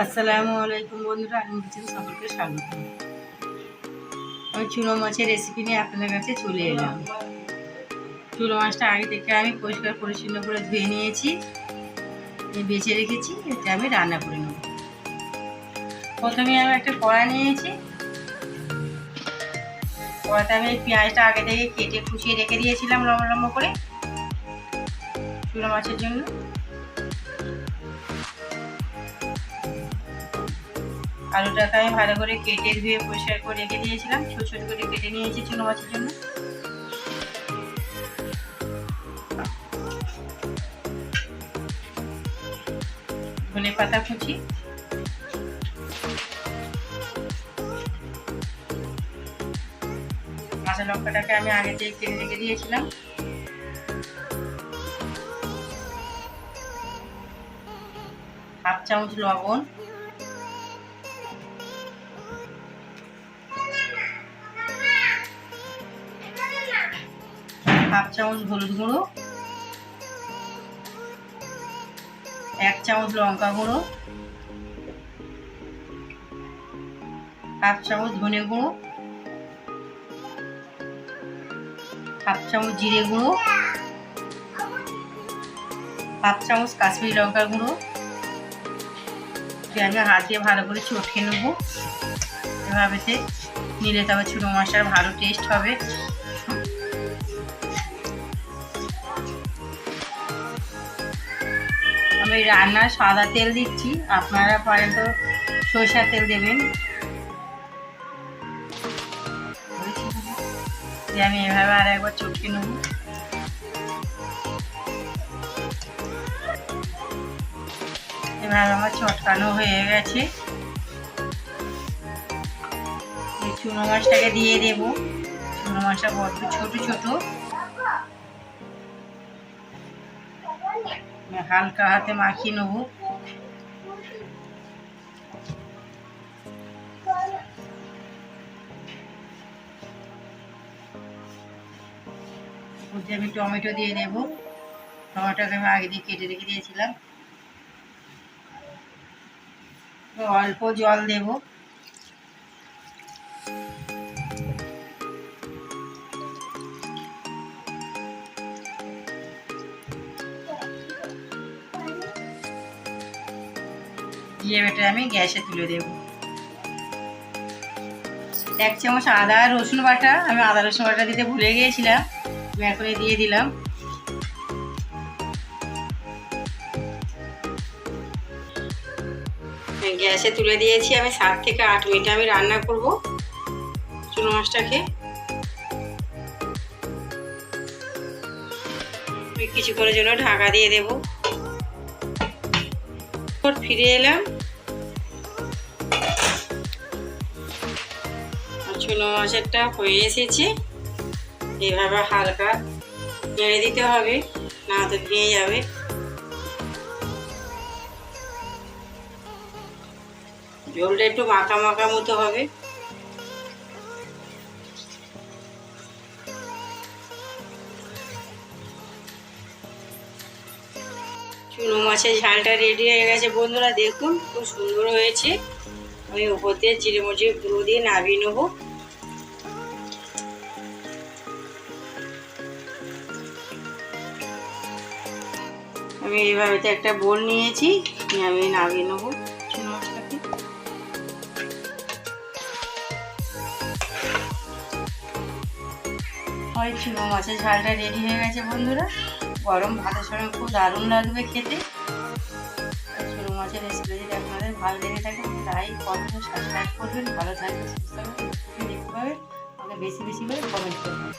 আসসালামু আলাইকুম বন্ধুরা, আমি কিচেন সকলকে স্বাগত। আমি চুনো মাছের রেসিপি নিয়ে আপনাদের কাছে চলে এলাম। চুনো মাছটা আগে থেকে আমি পরিষ্কার পরিচ্ছন্ন করে ধুয়ে নিয়েছি। বেছে রেখেছি, এটা আমি রান্না করে নেব। প্রথমে আমি একটা কড়া নিয়েছি। কড়াতে আমি পেঁয়াজটা আগে থেকে কেটে কুচিয়ে রেখে দিয়েছিলাম লম্বা লম্বা করে। চুনো মাছের জন্য। আলুটাকে আমি ভালো করে কেটে ধুয়ে পরিষ্কার করে রেখে দিয়েছিলাম। ছোট ছোট করে কেটে নিয়েছি চুনো মাছের জন্য। ধনে পাতা কুচি। কাঁচা লঙ্কাটাকে আমি আগে থেকে কেটে রেখে দিয়েছিলাম। হাফ চামচ লবণ। হাফ চামচ হলুদ গুঁড়ো, এক চামচ লঙ্কা গুঁড়ো, হাফ চামচ ধনে গুঁড়ো, হাফ চামচ জিরে গুঁড়ো, হাফ চামচ কাশ্মীরি লঙ্কার গুঁড়ো। আমি হাত দিয়ে ভালো করে চটকে নেব। এভাবেতে নিলে তবে ছোটো মাছটার ভালো টেস্ট হবে। আমি রান্নার সাদা তেল দিচ্ছি। আপনারা পারেন তো সরষার তেল দেবেন। আমি এভাবে আর একবার চটকে নেব। এভাবে আমার চটকানো হয়ে গেছে। চুনো মাছটাকে দিয়ে দেবো। চুনো মাছটা বড্ড ছোট ছোট। হালকা হাতে মাখিয়ে নেব। আমি টমেটো দিয়ে দেবো। টমেটোকে আমি আগে দিয়ে কেটে রেখে দিয়েছিলাম। অল্প জল দেবো। দিয়ে এটা আমি গ্যাসে তুলে দেব। এক চামচ আদা, রসুন বাটা, আমি আদা, রসুন বাটা দিতে ভুলে গিয়েছিলাম, আমি এখন দিয়ে দিলাম। গ্যাসে তুলে দিয়েছি, আমি সাত থেকে আট মিনিট আমি রান্না করব চুনো মাছটাকে। কিছুক্ষণের জন্য ঢাকা দিয়ে দেবো। ফিরে এলাম। চুনো মাছেরটা হয়ে এসেছে। এভাবে হালকা নেড়ে দিতে হবে, না তো ভেঙে যাবে। জলটা একটু মাখা মাখা মতো হবে। চুনো মাছের ঝালটা রেডি হয়ে গেছে। বন্ধুরা, দেখুন, খুব সুন্দর হয়েছে। আমি উপর দিয়ে চিড়ে মচিড়ে গুঁড়ো দিয়ে নামিয়ে নেব। আমি এইভাবে একটা বোল নিয়েছি আমি নামিয়ে নেব ওই চুনো মাছের ঝালটা রেডি হয়ে গেছে, বন্ধুরা। গরম ভাতের সঙ্গে খুব দারুণ লাগবে খেতে। ছোটো মাছের রেসিপি যদি আপনাদের ভালো লেগে থাকে, তাই কমেন্ট সাবস্ক্রাইব করবেন, ভালো থাকবে সুস্থ থাকবেন, দেখতে পাবেন, আমাকে বেশি বেশি করে কমেন্ট করবেন।